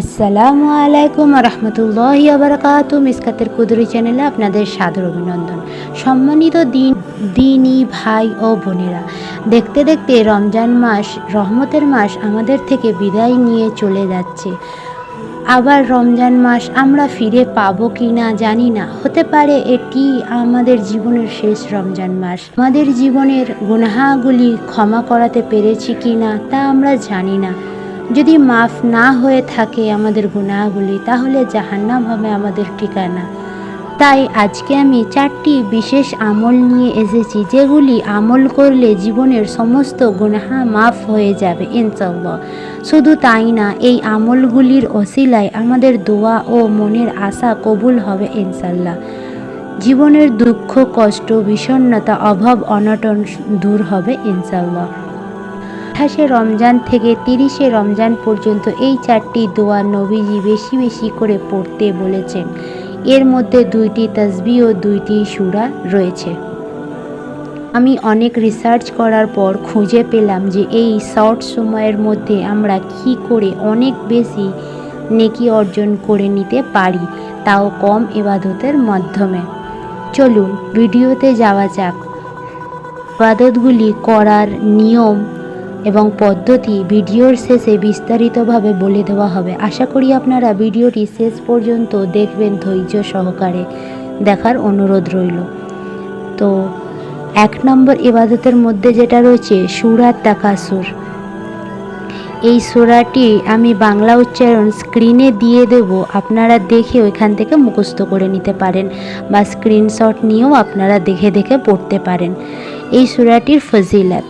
আসসালামু আলাইকুম রহমতুল্লাহ আবরকাত মিসকাতের কুদরি চ্যানেলে আপনাদের সাদর অভিনন্দন। সম্মানিত দিন দিনই ভাই ও বোনেরা, দেখতে দেখতে রমজান মাস, রহমতের মাস আমাদের থেকে বিদায় নিয়ে চলে যাচ্ছে। আবার রমজান মাস আমরা ফিরে পাবো কি না জানি না। হতে পারে এটি আমাদের জীবনের শেষ রমজান মাস। আমাদের জীবনের গুনাহাগুলি ক্ষমা করাতে পেরেছি কি না তা আমরা জানি না। যদি মাফ না হয়ে থাকে আমাদের গুনাহগুলি তাহলে জাহান্নাম হবে আমাদের ঠিকানা। তাই আজকে আমি চারটি বিশেষ আমল নিয়ে এসেছি, যেগুলি আমল করলে জীবনের সমস্ত গুনাহা মাফ হয়ে যাবে ইনশাল্লাহ শুধু তাই না, এই আমলগুলির অসিলায় আমাদের দোয়া ও মনের আশা কবুল হবে ইনশাল্লাহ জীবনের দুঃখ, কষ্ট, বিষণ্ণতা, অভাব, অনটন দূর হবে ইনশাল্লাহ আঠাশে রমজান থেকে তিরিশে রমজান পর্যন্ত এই চারটি দোয়া নবীজি বেশি বেশি করে পড়তে বলেছেন। এর মধ্যে দুইটি তসবি ও দুইটি সুরা রয়েছে। আমি অনেক রিসার্চ করার পর খুঁজে পেলাম যে এই শর্ট সময়ের মধ্যে আমরা কি করে অনেক বেশি নেকি অর্জন করে নিতে পারি, তাও কম এবাদতের মাধ্যমে। চলুন, ভিডিওতে যাওয়া যাক। ইবাদতগুলি করার নিয়ম এবং পদ্ধতি ভিডিওর শেষে বিস্তারিতভাবে বলে দেওয়া হবে। আশা করি আপনারা ভিডিওটি শেষ পর্যন্ত দেখবেন ধৈর্য সহকারে। দেখার অনুরোধ রইল। তো, এক নম্বর ইবাদতের মধ্যে যেটা রয়েছে সুরাত তাকাসুর। এই সুরাটি আমি বাংলা উচ্চারণ স্ক্রিনে দিয়ে দেব। আপনারা দেখে ওইখান থেকে মুখস্থ করে নিতে পারেন বা স্ক্রিনশট নিয়েও আপনারা দেখে দেখে পড়তে পারেন। এই সুরাটির ফজিলাত।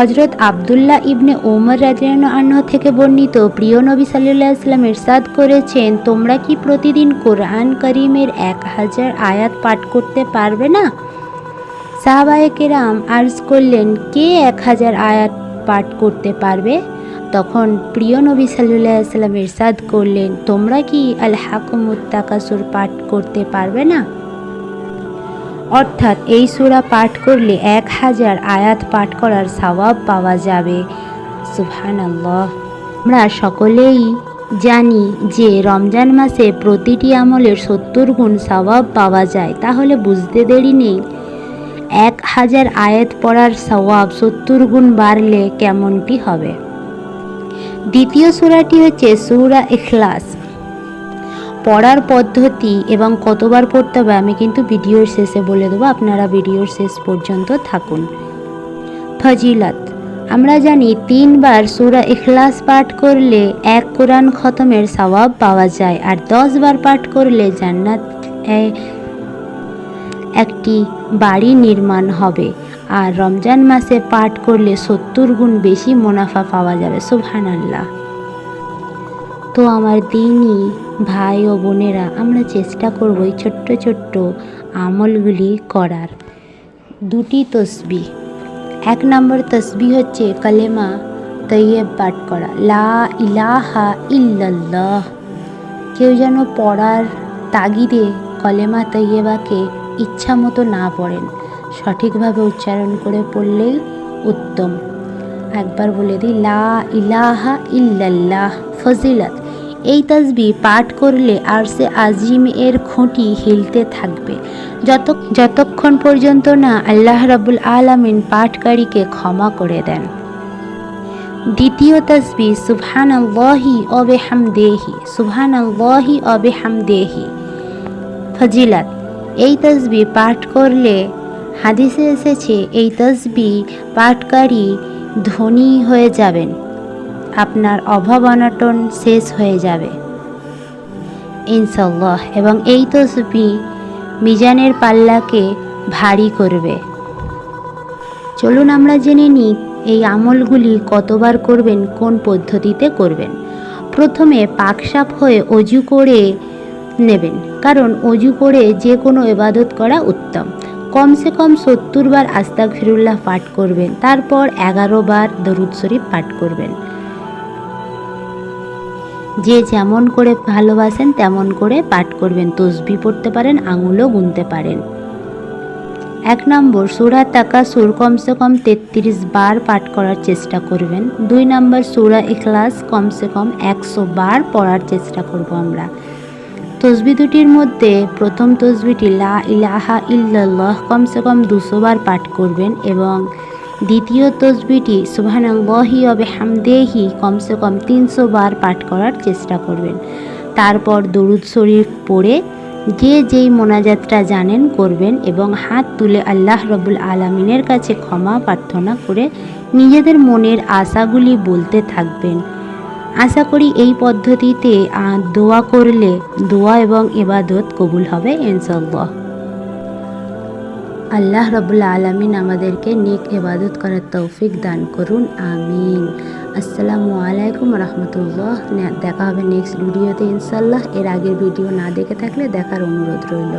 হজরত আবদুল্লাহ ইবনে ওমর রাজিয়ান থেকে বর্ণিত, প্রিয় নবী সাল্লাহ ইসলাম ইরশাদ করেছেন, তোমরা কি প্রতিদিন কোরআন করিমের এক হাজার আয়াত পাঠ করতে পারবে না? সাহাবায়ে কেরাম আর্জ করলেন, কে এক হাজার আয়াত পাঠ করতে পারবে? তখন প্রিয় নবী সাল্লাহ ইসলাম ইরশাদ করলেন, তোমরা কি আল হাকুমুত্তাকাসুর পাঠ করতে পারবে না? অর্থাৎ এই সূরা পাঠ করলে এক হাজার আয়াত পাঠ করার সওয়াব পাওয়া যাবে। আল্লাহ আমরা সকলেই জানি যে রমজান মাসে প্রতিটি আমলের সত্তর গুণ সওয়াব পাওয়া যায়, তাহলে বুঝতে দেরি নেই। এক হাজার আয়াত পড়ার সওয়াব সত্তর গুণ বাড়লে কেমনটি হবে? দ্বিতীয় সূরাটি হচ্ছে সূরা ইখলাস। পড়ার পদ্ধতি এবং কতবার পড়তে হবে আমি কিন্তু ভিডিওর শেষে বলে দেবো। আপনারা ভিডিওর শেষ পর্যন্ত থাকুন। ফজিলত। আমরা জানি তিনবার সুরা ইখলাস পাঠ করলে এক কোরআন খতমের সওয়াব পাওয়া যায় আর দশ বার পাঠ করলে জান্নাত একটি বাড়ি নির্মাণ হবে আর রমজান মাসে পাঠ করলে সত্তর গুণ বেশি মুনাফা পাওয়া যাবে। সুবহান আল্লাহ তো আমার দিনই ভাই ও বোনেরা, আমরা চেষ্টা করব এই ছোট্ট ছোট্ট আমলগুলি করার। দুটি তসবি। এক নম্বর তসবি হচ্ছে কালেমা তৈয়ব পাঠ করা। লা ইলাহা ইল্লাল্লাহ। কেউ যেন পড়ার তাগিদে কলেমা তৈয়বাকে ইচ্ছা মতো না পড়েন, সঠিকভাবে উচ্চারণ করে পড়লেই উত্তম। একবার বলে দিই, লা ইলাহা ইল্লাল্লাহ, ফজিলত। এই তসবি পাঠ করলে আর সে আজিম এর খুঁটি হিলতে থাকবে। যত যতক্ষণ পর্যন্ত না আল্লাহ রাবুল আলমিন পাঠকারীকে ক্ষমা করে দেন। দ্বিতীয় তসবি সুবহান আল্লাহি অবে হাম দেহি সুবহান আল্লাহি অবে হাম দেহি ফজিলাত, এই তসবি পাঠ করলে হাদিসে এসেছে, এই তসবি পাঠকারী ধনী হয়ে যাবেন। আপনার অভাব অনটন শেষ হয়ে যাবে। ইনশাল্লাহ এবং এই তসবি মিজানের পাল্লাকে ভারী করবে। চলুন আমরা জেনে নিই, এই আমলগুলি কতবার করবেন, কোন পদ্ধতিতে করবেন। প্রথমে পাকসাপ হয়ে অজু করে নেবেন, কারণ অজু করে যে কোনো এবাদত করা উত্তম। কমসে কম সত্তর বার আস্তাক ফিরুল্লাহ পাঠ করবেন, তারপর এগারো বার দরুদ শরীফ পাঠ করবেন। যে যেমন করে ভালোবাসেন, তেমন করে পাঠ করবেন, তসবি পড়তে পারেন, আঙুলও গুনতে পারেন। এক নম্বর, সুরা তাকা সুর কমসে কম তেত্রিশ বার পাঠ করার চেষ্টা করবেন। দুই নম্বর, সুরা ইখলাস কমসে কম একশো বার পড়ার চেষ্টা করব আমরা। তসবি দুটির মধ্যে প্রথম তসবিটি লা ইলাহা ইল্লাল্লাহ কমসে কম দুশো বার পাঠ করবেন এবং দ্বিতীয় তসবিটি সুবহানাল্লাহি অবে হামদেহি কমসে কম তিনশো বার পাঠ করার চেষ্টা করবেন। তারপর দরুদ শরীফ পড়ে যে যেই মোনাজাতটা জানেন করবেন এবং হাত তুলে আল্লাহ রবুল আলমিনের কাছে ক্ষমা প্রার্থনা করে নিজেদের মনের আশাগুলি বলতে থাকবেন। আশা করি এই পদ্ধতিতে দোয়া করলে দোয়া এবং এবাদত কবুল হবে ইনশাল্লাহ আল্লাহ রবুল্লা আলমিন আমাদেরকে নিক ইবাদত করার তৌফিক দান করুন, আমিন। আসসালামু আলাইকুম রহমতুল্লাহ। দেখা হবে নেক্সট ভিডিওতে ইনশাল্লাহ এর আগের ভিডিও না দেখে থাকলে দেখার অনুরোধ রইল।